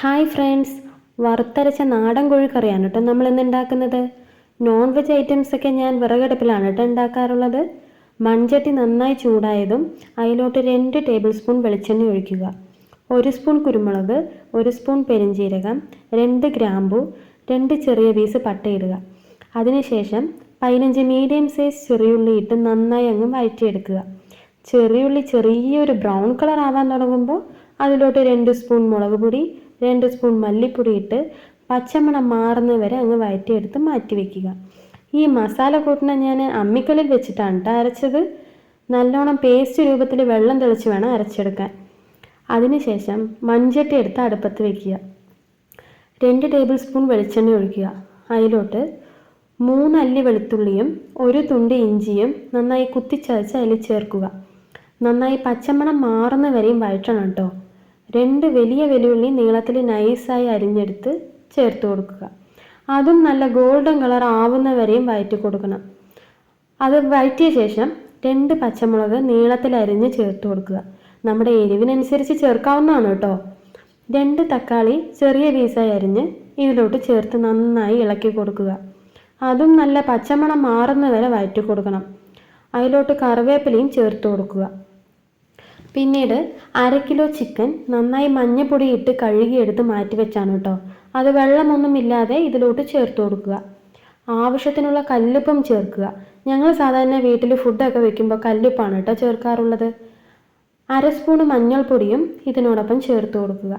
Hi friends. വറുത്തരച്ച നാടൻ കോഴിക്കറിയാണ് കേട്ടോ നമ്മൾ ഇന്ന് ഉണ്ടാക്കുന്നത്. നോൺ വെജ് ഐറ്റംസ് ഒക്കെ ഞാൻ വിറകടുപ്പിലാണ് കേട്ടോ ഉണ്ടാക്കാറുള്ളത്. മൺചട്ടി നന്നായി ചൂടായതും അതിലോട്ട് രണ്ട് ടേബിൾ സ്പൂൺ വെളിച്ചെണ്ണ ഒഴിക്കുക. ഒരു സ്പൂൺ കുരുമുളക് ഒരു സ്പൂൺ പെരിഞ്ജീരകം രണ്ട് ഗ്രാമ്പു രണ്ട് ചെറിയ പീസ് പട്ടയിടുക അതിനുശേഷം പതിനഞ്ച് മീഡിയം സൈസ് ചെറിയുള്ളി ഇട്ട് നന്നായി അങ്ങ് വഴറ്റിയെടുക്കുക. ചെറിയുള്ളി ചെറിയൊരു ബ്രൗൺ കളർ ആവാൻ തുടങ്ങുമ്പോൾ അതിലോട്ട് രണ്ട് സ്പൂൺ മുളക് പൊടി രണ്ട് സ്പൂൺ മല്ലിപ്പൊടി ഇട്ട് പച്ചമണം മാറുന്നത് വരെ അങ്ങ് വഴറ്റിയെടുത്ത് മാറ്റി വെക്കുക. ഈ മസാല കൂട്ടിനെ ഞാൻ അമ്മിക്കല്ലിൽ വെച്ചിട്ടാണ് കേട്ടോ അരച്ചത്. നല്ലോണം പേസ്റ്റ് രൂപത്തിൽ വെള്ളം തെളിച്ച് വേണം അരച്ചെടുക്കാൻ. അതിനുശേഷം മൺചട്ടി എടുത്ത് അടുപ്പത്ത് വെക്കുക. രണ്ട് ടേബിൾ സ്പൂൺ വെളിച്ചെണ്ണ ഒഴിക്കുക. അതിലോട്ട് മൂന്നല്ലി വെളുത്തുള്ളിയും ഒരു തുണ്ട് ഇഞ്ചിയും നന്നായി കുത്തിച്ചതച്ച് അതിൽ ചേർക്കുക. നന്നായി പച്ചമണം മാറുന്ന വരെയും വഴറ്റണം കേട്ടോ രണ്ട് വലിയ വെല്ലുവിളി നീളത്തിൽ നൈസായി അരിഞ്ഞെടുത്ത് ചേർത്ത് കൊടുക്കുക. അതും നല്ല ഗോൾഡൻ കളർ ആവുന്ന വരെയും വയറ്റി കൊടുക്കണം. അത് വയറ്റിയ ശേഷം രണ്ട് പച്ചമുളക് നീളത്തിൽ അരിഞ്ഞ് ചേർത്ത് കൊടുക്കുക. നമ്മുടെ എരിവിനനുസരിച്ച് ചേർക്കാവുന്നതാണ് കേട്ടോ. രണ്ട് തക്കാളി ചെറിയ പീസായി അരിഞ്ഞ് ഇതിലോട്ട് ചേർത്ത് നന്നായി ഇളക്കി കൊടുക്കുക. അതും നല്ല പച്ചമണം മാറുന്ന വരെ വഴറ്റി കൊടുക്കണം. അതിലോട്ട് കറിവേപ്പിലയും ചേർത്ത് കൊടുക്കുക. പിന്നീട് അര കിലോ ചിക്കൻ നന്നായി മഞ്ഞപ്പൊടി ഇട്ട് കഴുകിയെടുത്ത് മാറ്റി വെച്ചാണ് കേട്ടോ അത് വെള്ളമൊന്നുമില്ലാതെ ഇതിലോട്ട് ചേർത്ത് കൊടുക്കുക. ആവശ്യത്തിനുള്ള കല്ലുപ്പം ചേർക്കുക. ഞങ്ങൾ സാധാരണ വീട്ടിൽ ഫുഡൊക്കെ വെക്കുമ്പോൾ കല്ലുപ്പാണ് കേട്ടോ ചേർക്കാറുള്ളത്. അര സ്പൂൺ മഞ്ഞൾപ്പൊടിയും ഇതിനോടൊപ്പം ചേർത്ത് കൊടുക്കുക.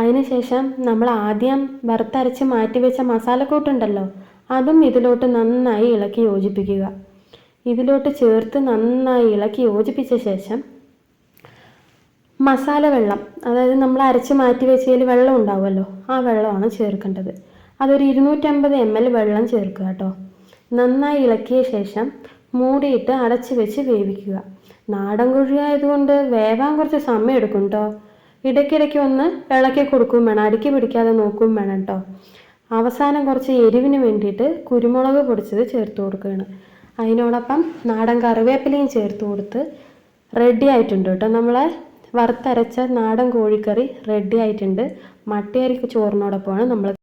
അതിനുശേഷം നമ്മൾ ആദ്യം വറുത്തരച്ച് മാറ്റി വെച്ച മസാലക്കൂട്ടുണ്ടല്ലോ അതും ഇതിലോട്ട് നന്നായി ഇളക്കി യോജിപ്പിക്കുക. ഇതിലോട്ട് ചേർത്ത് നന്നായി ഇളക്കി യോജിപ്പിച്ച ശേഷം മസാല വെള്ളം അതായത് നമ്മൾ അരച്ച് മാറ്റി വെച്ചതിൽ വെള്ളം ഉണ്ടാവുമല്ലോ ആ വെള്ളമാണ് ചേർക്കേണ്ടത്. അതൊരു ഇരുന്നൂറ്റമ്പത് എം എൽ വെള്ളം ചേർക്കുക കേട്ടോ. നന്നായി ഇളക്കിയ ശേഷം മൂടിയിട്ട് അടച്ച് വെച്ച് വേവിക്കുക. നാടൻ കുഴി ആയതുകൊണ്ട് വേവാൻ കുറച്ച് സമയം എടുക്കും കേട്ടോ. ഇടയ്ക്കിടയ്ക്ക് ഒന്ന് ഇളക്കി കൊടുക്കും വേണം അടുക്കി പിടിക്കാതെ നോക്കും വേണം കേട്ടോ. അവസാനം കുറച്ച് എരിവിന് വേണ്ടിയിട്ട് കുരുമുളക് പൊടിച്ചത് ചേർത്ത് കൊടുക്കുകയാണ്. അതിനോടൊപ്പം നാടൻ കറിവേപ്പിലയും ചേർത്ത് കൊടുത്ത് റെഡി ആയിട്ടുണ്ട് കേട്ടോ നമ്മളെ വറുത്തരച്ച നാടൻ കോഴിക്കറി റെഡി ആയിട്ടുണ്ട്. മട്ടയരിക്ക് ചോറിനോടൊപ്പമാണ് നമ്മൾ